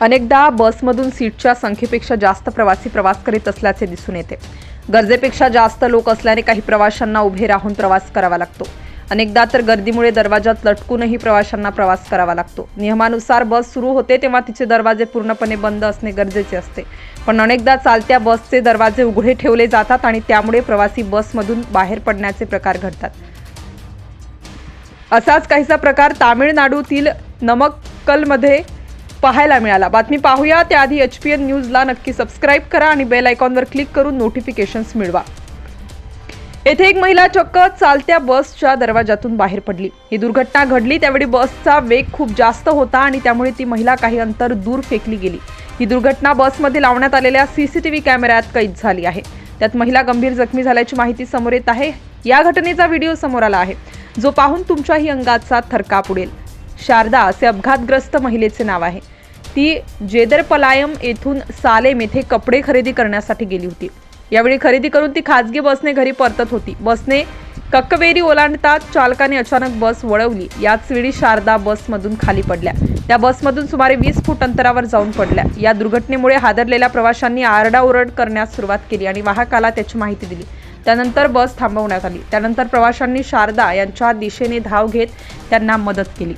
अनेकदा बसमधून सीटच्या संख्येपेक्षा जास्त प्रवासी प्रवास करीत असल्याचे दिसून येते. गरजेपेक्षा जास्त लोक असल्याने काही प्रवाशांना उभे राहून प्रवास करावा लागतो. अनेकदा तर गर्दीमुळे दरवाजात लटकूनही प्रवाशांना प्रवास करावा लागतो. नियमानुसार बस सुरू होते तेव्हा तिचे दरवाजे पूर्णपणे बंद असणे गरजेचे असते. पण अनेकदा चालत्या बसचे दरवाजे उघडे ठेवले जातात आणि त्यामुळे प्रवासी बसमधून बाहेर पडण्याचे प्रकार घडतात. असाच काहीसा प्रकार तामिळनाडूतील नमक्कलमध्ये पाहायला मिळाला. बातमी पाहूया. त्याआधी एच पी एन न्यूजला नक्की सबस्क्राईब करा आणि बेल आयकॉनवर क्लिक करून नोटिफिकेशन्स मिळवा. येथे एक महिला चक्क चालत्या बसच्या दरवाजातून बाहेर पडली. ही दुर्घटना घडली. त्यावेळी बसचा वेग खूप जास्त होता आणि त्यामुळे ती महिला काही अंतर दूर फेकली गेली. ही दुर्घटना बसमध्ये लावण्यात आलेल्या सीसीटीव्ही कॅमेऱ्यात कैद झाली आहे. त्यात महिला गंभीर जखमी झाल्याची माहिती समोर येत आहे. या घटनेचा व्हिडिओ समोर आला आहे. जो पाहून तुमच्याही अंगाचा थरकाप उडेल. शारदा असे अपघातग्रस्त महिलेचे नाव आहे. ती जेदरपलायम येथून सालेम येथे कपडे खरेदी करण्यासाठी गेली होती. यावेळी खरेदी करून ती खाजगी बसने घरी परतत होती. बसने कक्कवेरी ओलांडताच चालकाने अचानक बस वळवली. याच वेळी शारदा बसमधून खाली पडल्या. त्या बसमधून सुमारे वीस फूट अंतरावर जाऊन पडल्या. या दुर्घटनेमुळे हादरलेल्या प्रवाशांनी आरडाओरड करण्यास सुरुवात केली आणि वाहकाला त्याची माहिती दिली. त्यानंतर बस थांबवण्यात आली. त्यानंतर प्रवाशांनी शारदा यांच्या दिशेने धाव घेत त्यांना मदत केली.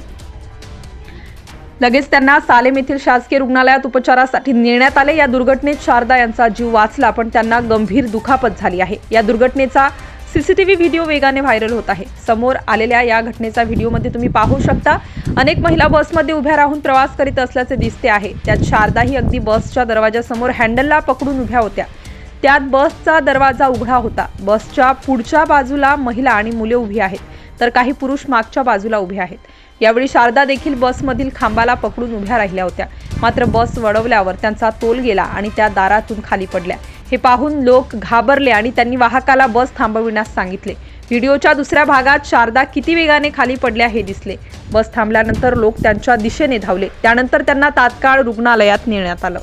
लगेच त्यांना सालेम येथील शासकीय रुग्णालयात उपचारासाठी नेण्यात आले. या दुर्घटनेत शारदा यांचा जीव वाचला पण त्यांना गंभीर दुखापत झाली आहे. या दुर्घटनेचा सीसीटीव्ही व्हिडिओ वेगाने व्हायरल होत आहे. समोर आलेल्या या घटनेचा व्हिडिओमध्ये तुम्ही पाहू शकता अनेक महिला बसमध्ये उभ्या राहून प्रवास करीत असल्याचे दिसते आहे. त्यात शारदाही अगदी बसच्या दरवाजासमोर हँडलला पकडून उभ्या होत्या. त्यात बसचा दरवाजा उघडा होता. बसच्या पुढच्या बाजूला महिला आणि मुले उभी आहेत. तर काही पुरुष मागच्या बाजूला उभे आहेत. यावेळी शारदा देखील बसमधील खांबाला पकडून उभ्या राहिल्या होत्या. मात्र बस वळवल्यावर त्यांचा तोल गेला आणि त्या दारातून खाली पडल्या. हे पाहून लोक घाबरले आणि त्यांनी वाहकाला बस थांबविण्यास सांगितले. व्हिडिओच्या दुसऱ्या भागात शारदा किती वेगाने खाली पडल्या हे दिसले. बस थांबल्यानंतर लोक त्यांच्या दिशेने धावले. त्यानंतर त्यांना तात्काळ रुग्णालयात नेण्यात आलं.